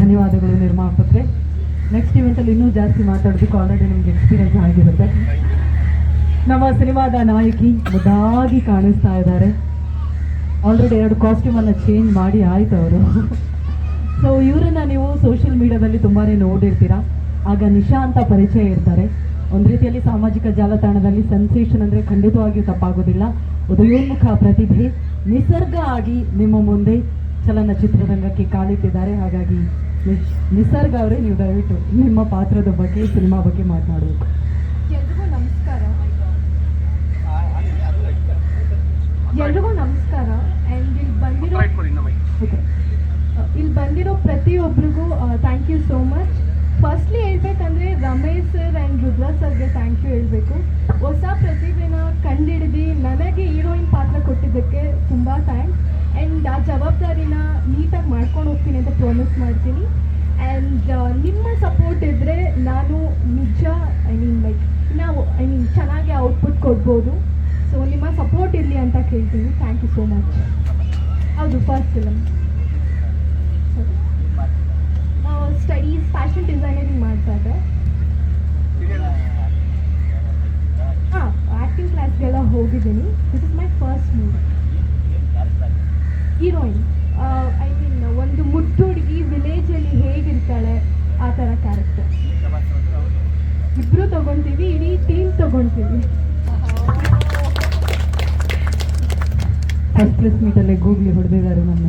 ಧನ್ಯವಾದಗಳು ನಿರ್ಮಾಪಕರೇ ನೆಕ್ಸ್ಟ್ ಇವೆಂಟಲ್ಲಿ ಇನ್ನೂ ಜಾಸ್ತಿ ಮಾತಾಡೋದಕ್ಕೆ ಆಲ್ರೆಡಿ ನಿಮ್ಗೆ ಎಕ್ಸ್ಪೀರಿಯನ್ಸ್ ಆಗಿರುತ್ತೆ. ನಮ್ಮ ಸಿನಿಮಾದ ನಾಯಕಿ ಮುದ್ದಾಗಿ ಕಾಣಿಸ್ತಾ ಇದ್ದಾರೆ. ಆಲ್ರೆಡಿ ಎರಡು ಕಾಸ್ಟ್ಯೂಮನ್ನು ಚೇಂಜ್ ಮಾಡಿ ಆಯ್ತು ಅವರು. ಸೊ ಇವರನ್ನ ನೀವು ಸೋಷಿಯಲ್ ಮೀಡಿಯಾದಲ್ಲಿ ತುಂಬಾ ನೋಡಿರ್ತೀರಾ. ಆಗ ನಿಶಾ ಅಂತ ಪರಿಚಯ ಇರ್ತಾರೆ. ಒಂದು ರೀತಿಯಲ್ಲಿ ಸಾಮಾಜಿಕ ಜಾಲತಾಣದಲ್ಲಿ ಸೆನ್ಸೇಷನ್ ಅಂದರೆ ಖಂಡಿತವಾಗಿಯೂ ತಪ್ಪಾಗೋದಿಲ್ಲ. ಉದಯೋನ್ಮುಖ ಪ್ರತಿಭೆ, ನಿಸರ್ಗ ಆಗಿ ನಿಮ್ಮ ಮುಂದೆ ಚಲನಚಿತ್ರರಂಗಕ್ಕೆ ಕಾಲಿಟ್ಟಿದ್ದಾರೆ. ಹಾಗಾಗಿ ನಿಸರ್ಗ ಅವರೇ ನೀವು ದಯವಿಟ್ಟು ನಿಮ್ಮ ಪಾತ್ರದ ಬಗ್ಗೆ ಸಿನಿಮಾ ಬಗ್ಗೆ ಮಾತನಾಡಬೇಕು. ಎಲ್ರಿಗೂ ನಮಸ್ಕಾರ. ಎಲ್ರಿಗೂ ನಮಸ್ಕಾರ. ಆ್ಯಂಡ್ ಇಲ್ಲಿ ಬಂದಿರೋ ಓಕೆ ಇಲ್ಲಿ ಬಂದಿರೋ ಪ್ರತಿಯೊಬ್ಬರಿಗೂ thank you so much firstly ಹೇಳ್ಬೇಕಂದ್ರೆ ರಮೇಶ್ ಸರ್ ಆ್ಯಂಡ್ ರುದ್ರ ಸರ್ಗೆ ಥ್ಯಾಂಕ್ ಯು ಹೇಳಬೇಕು. ಹೊಸ ಪ್ರತಿಭೆನ ಕಂಡಿಡಿದು ನನಗೆ ಹೀರೋಯಿನ್ ಪಾತ್ರ ಕೊಟ್ಟಿದ್ದಕ್ಕೆ ತುಂಬ ಥ್ಯಾಂಕ್ಸ್ ಆ್ಯಂಡ್ ಆ ಜವಾಬ್ದಾರಿನ ನೀಟಾಗಿ ಮಾಡ್ಕೊಂಡು ಹೋಗ್ತೀನಿ ಅಂತ ಪ್ರಾಮಿಸ್ ಮಾಡ್ತೀನಿ. ಆ್ಯಂಡ್ ನಿಮ್ಮ ಸಪೋರ್ಟ್ ಇದ್ದರೆ ನಾನು ನಿಜ ಐ ಮೀನ್ ಲೈಕ್ ನಾವು ಐ ಮೀನ್ ಚೆನ್ನಾಗಿ ಔಟ್ಪುಟ್ ಕೊಡ್ಬೋದು. ಸೊ ನಿಮ್ಮ ಸಪೋರ್ಟ್ ಇರಲಿ ಅಂತ ಕೇಳ್ತೀನಿ. ಥ್ಯಾಂಕ್ ಯು ಸೋ ಮಚ್ ಹೌದು first film studies fashion designering ಮಾಡ್ತಾ ಇದೆ ಹಾಂ ಆ್ಯಕ್ಟಿಂಗ್ ಕ್ಲಾಸ್ಗೆಲ್ಲ ಹೋಗಿದ್ದೀನಿ. ಐ ಮೀನ್ ಒಂದು ಮುದ್ದು ಹುಡುಗಿ ವಿಲೇಜಲ್ಲಿ ಹೇಗಿರ್ತಾಳೆ ಆ ಥರ ಕ್ಯಾರೆಕ್ಟರ್ ಇಬ್ಬರು ತಗೊಳ್ತೀವಿ ಇಡೀ ಟೀಮ್ ತಗೊತೀವಿ. ಫಸ್ಟ್ ಪ್ರೆಸ್ ಮೀಟಲ್ಲೇ ಗೂಗ್ಲಿ ಹೊಡೆದಿದ್ದಾರೆ ನನ್ನ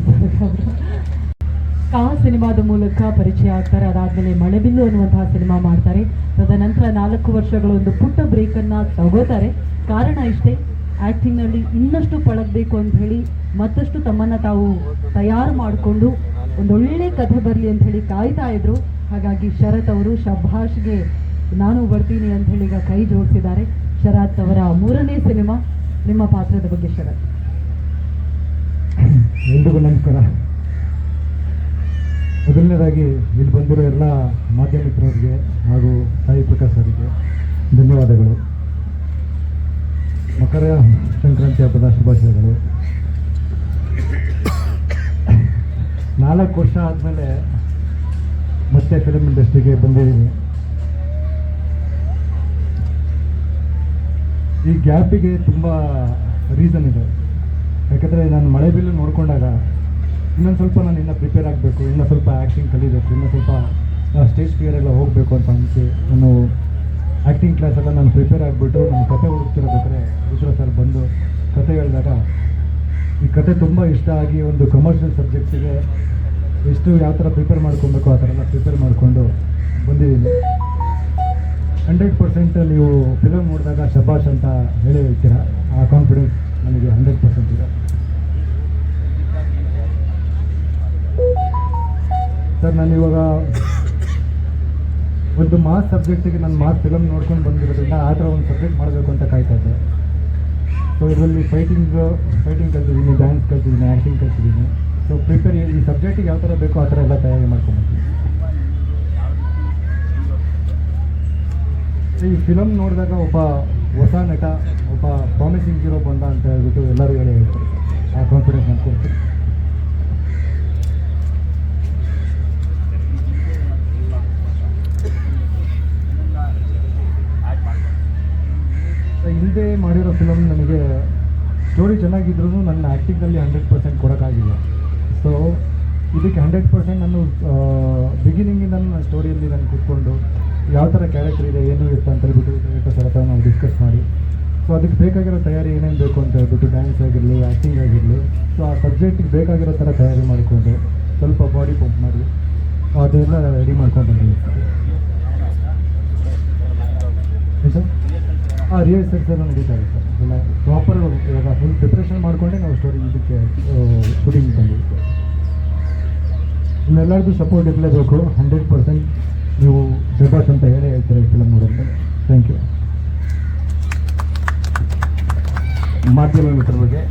ಕಾ ಸಿನಿಮಾದ ಮೂಲಕ ಪರಿಚಯ ಆಗ್ತಾರೆ. ಅದಾದಮೇಲೆ ಮಳೆಬಿಲ್ಲು ಅನ್ನುವಂತಹ ಸಿನಿಮಾ ಮಾಡ್ತಾರೆ. ತದನಂತರ ನಾಲ್ಕು ವರ್ಷಗಳ ಒಂದು ಪುಟ್ಟ ಬ್ರೇಕನ್ನು ತಗೋತಾರೆ. ಕಾರಣ ಇಷ್ಟೇ ಆ್ಯಕ್ಟಿಂಗ್ನಲ್ಲಿ ಇನ್ನಷ್ಟು ಪಳಗಬೇಕು ಅಂತ ಹೇಳಿ ಮತ್ತಷ್ಟು ತಮ್ಮನ್ನು ತಾವು ತಯಾರು ಮಾಡಿಕೊಂಡು ಒಂದೊಳ್ಳೆ ಕಥೆ ಬರಲಿ ಅಂತ ಹೇಳಿ ಕಾಯ್ತಾ ಇದ್ರು. ಹಾಗಾಗಿ ಶರತ್ ಅವರು ಶಭಾಷ್ಗೆ ನಾನು ಬರ್ತೀನಿ ಅಂತ ಹೇಳಿ ಈಗ ಕೈ ಜೋಡಿಸಿದ್ದಾರೆ. ಶರತ್ ಅವರ ಮೂರನೇ ಸಿನಿಮಾ, ನಿಮ್ಮ ಪಾತ್ರದ ಬಗ್ಗೆ ಶರತ್. ಎಲ್ರಿಗೂ ನಮಸ್ಕಾರ. ಮೊದಲನೇದಾಗಿ ಇಲ್ಲಿ ಬಂದಿರೋ ಎಲ್ಲ ಮಾಧ್ಯಮ ಹಾಗೂ ಸಾಯಿ ಪ್ರಕಾಶ್ ಅವರಿಗೆ ಧನ್ಯವಾದಗಳು. ಮಕರ ಸಂಕ್ರಾಂತಿ ಹಬ್ಬದ ಶುಭಾಶಯಗಳು. ನಾಲ್ಕು ವರ್ಷ ಆದಮೇಲೆ ಮತ್ತೆ ಫಿಲ್ಮ್ ಇಂಡಸ್ಟ್ರಿಗೆ ಬಂದಿದ್ದೀನಿ. ಈ ಗ್ಯಾಪಿಗೆ ತುಂಬ ರೀಸನ್ ಇದೆ. ಯಾಕಂದರೆ ನಾನು ಮಳೆ ಬಿಲ್ಲು ನೋಡಿಕೊಂಡಾಗ ಇನ್ನೊಂದು ಸ್ವಲ್ಪ ನಾನು ಇನ್ನೂ ಪ್ರಿಪೇರ್ ಆಗಬೇಕು, ಇನ್ನೂ ಸ್ವಲ್ಪ ಆ್ಯಕ್ಟಿಂಗ್ ಕಲಿಬೇಕು, ಇನ್ನೂ ಸ್ವಲ್ಪ ಸ್ಟೇಜ್ ಫಿಯರ್ ಎಲ್ಲ ಹೋಗಬೇಕು ಅಂತ ಅನಿಸಿ ನಾನು ಆ್ಯಕ್ಟಿಂಗ್ ಕ್ಲಾಸೆಲ್ಲ ನಾನು ಪ್ರಿಪೇರ್ ಆಗಿಬಿಟ್ಟು ನಾನು ಕತೆ ಓದ್ತಿರೋದಕ್ಕೆ ರುದ್ರ ಸರ್ ಬಂದು ಕತೆ ಹೇಳಿದಾಗ ಈ ಕತೆ ತುಂಬ ಇಷ್ಟ ಆಗಿ ಒಂದು ಕಮರ್ಷಿಯಲ್ ಸಬ್ಜೆಕ್ಟಿಗೆ ಎಷ್ಟು ಯಾವ ಥರ ಪ್ರಿಪೇರ್ ಮಾಡ್ಕೊಬೇಕು, ಆ ಥರ ಪ್ರಿಪೇರ್ ಮಾಡಿಕೊಂಡು ಬಂದಿದ್ದೀನಿ. ಹಂಡ್ರೆಡ್ ಪರ್ಸೆಂಟ್ ನೀವು ಫಿಲಮ್ ನೋಡಿದಾಗ ಶಬಾಷ್ ಅಂತ ಹೇಳಿ ಹೇಳ್ತೀರಾ? ಆ ಕಾನ್ಫಿಡೆನ್ಸ್ ನನಗೆ ಹಂಡ್ರೆಡ್ ಪರ್ಸೆಂಟ್ ಇದೆ. ಸರ್, ನಾನು ಇವಾಗ ಒಂದು ಮಾಸ್ ಸಬ್ಜೆಕ್ಟಿಗೆ ನಾನು ಮಾಸ್ ಫಿಲಮ್ ನೋಡ್ಕೊಂಡು ಬಂದಿರೋದ್ರಿಂದ ಆ ಥರ ಒಂದು ಸಬ್ಜೆಕ್ಟ್ ಮಾಡಬೇಕು ಅಂತ ಕಾಯ್ತಾ ಇದ್ದೆ. ಸೊ ಇದರಲ್ಲಿ ಫೈಟಿಂಗ್ ಫೈಟಿಂಗ್ ಕಲ್ತಿದ್ದೀನಿ ಡ್ಯಾನ್ಸ್ ಕಲ್ತಿದ್ದೀನಿ ಆ್ಯಕ್ಟಿಂಗ್ ಕಲ್ತಿದ್ದೀನಿ. ಸೊ ಪ್ರಿಪೇರ್ ಈ ಸಬ್ಜೆಕ್ಟಿಗೆ ಯಾವ ಥರ ಬೇಕೋ ಆ ಥರ ಎಲ್ಲ ತಯಾರಿ ಮಾಡ್ಕೊಬೋದು ಈ ಫಿಲಮ್ ನೋಡಿದಾಗ ಒಬ್ಬ ಹೊಸ ನಟ, ಒಬ್ಬ ಪ್ರಾಮಿಸಿಂಗ್ ಹೀರೋ ಬಂದ ಅಂತ ಹೇಳ್ಬಿಟ್ಟು ಎಲ್ಲರೂ ಹೇಳಿ ಹೇಳ್ತಾರೆ. ಆ ಕಾನ್ಫಿಡೆನ್ಸ್ ನಾನು ಹಿಂದೆ ಮಾಡಿರೋ ಫಿಲಮ್ ನನಗೆ ಸ್ಟೋರಿ ಚೆನ್ನಾಗಿದ್ರು ನನ್ನ ಆ್ಯಕ್ಟಿಂಗಲ್ಲಿ ಹಂಡ್ರೆಡ್ ಪರ್ಸೆಂಟ್ ಕೊಡೋಕ್ಕಾಗಿಲ್ಲ. ಸೊ ಇದಕ್ಕೆ ಹಂಡ್ರೆಡ್ ಪರ್ಸೆಂಟ್ ನಾನು ಬಿಗಿನಿಂಗಿಂದ ನನ್ನ ಸ್ಟೋರಿಯಲ್ಲಿ ನಾನು ಕೂತ್ಕೊಂಡು ಯಾವ ಥರ ಕ್ಯಾರೆಕ್ಟರ್ ಇದೆ, ಏನು ಇರುತ್ತೆ ಅಂತ ಹೇಳ್ಬಿಟ್ಟು ದಯವಿಟ್ಟು ಸರ್ ನಾವು ಡಿಸ್ಕಸ್ ಮಾಡಿ. ಸೊ ಅದಕ್ಕೆ ಬೇಕಾಗಿರೋ ತಯಾರಿ ಏನೇನು ಬೇಕು ಅಂತ ಹೇಳ್ಬಿಟ್ಟು ಡ್ಯಾನ್ಸ್ ಆಗಿರಲಿ ಆ್ಯಕ್ಟಿಂಗ್ ಆಗಿರಲಿ ಸೊ ಆ ಸಬ್ಜೆಕ್ಟಿಗೆ ಬೇಕಾಗಿರೋ ಥರ ತಯಾರಿ ಮಾಡಿಕೊಂಡು ಸ್ವಲ್ಪ ಬಾಡಿ ಪಂಪ್ ಮಾಡಿ, ಅದೆಲ್ಲ ರೆಡಿ ಮಾಡ್ಕೊಂಡು ಬಂದಿದ್ದೀನಿ. ಸರ್? ಹಾಂ ರಿಹರ್ಸಲ್ಸ್ ಎಲ್ಲ ನಡೀತಾ ಇದೆ ಸರ್. ಎಲ್ಲ ಪ್ರಾಪರ್ ಇವಾಗ ಫುಲ್ ಪ್ರಿಪ್ರೇಷನ್ ಮಾಡಿಕೊಂಡೇ ನಾವು ಸ್ಟೋರಿ ಇನ್ನೆಲ್ಲರಿಗೂ ಸಪೋರ್ಟ್ ಇರಲೇಬೇಕು ಹಂಡ್ರೆಡ್ ಪರ್ಸೆಂಟ್ ನೀವು ಶಬಾಷ್ ಅಂತ ಹೇಳೇ ಹೇಳ್ತೀರ ಈ ಫಿಲಮ್ ನೋಡಿದ್ರೆ ಥ್ಯಾಂಕ್ ಯು ಮಾಧ್ಯಮ ಮಿತ್ರ ಬಗ್ಗೆ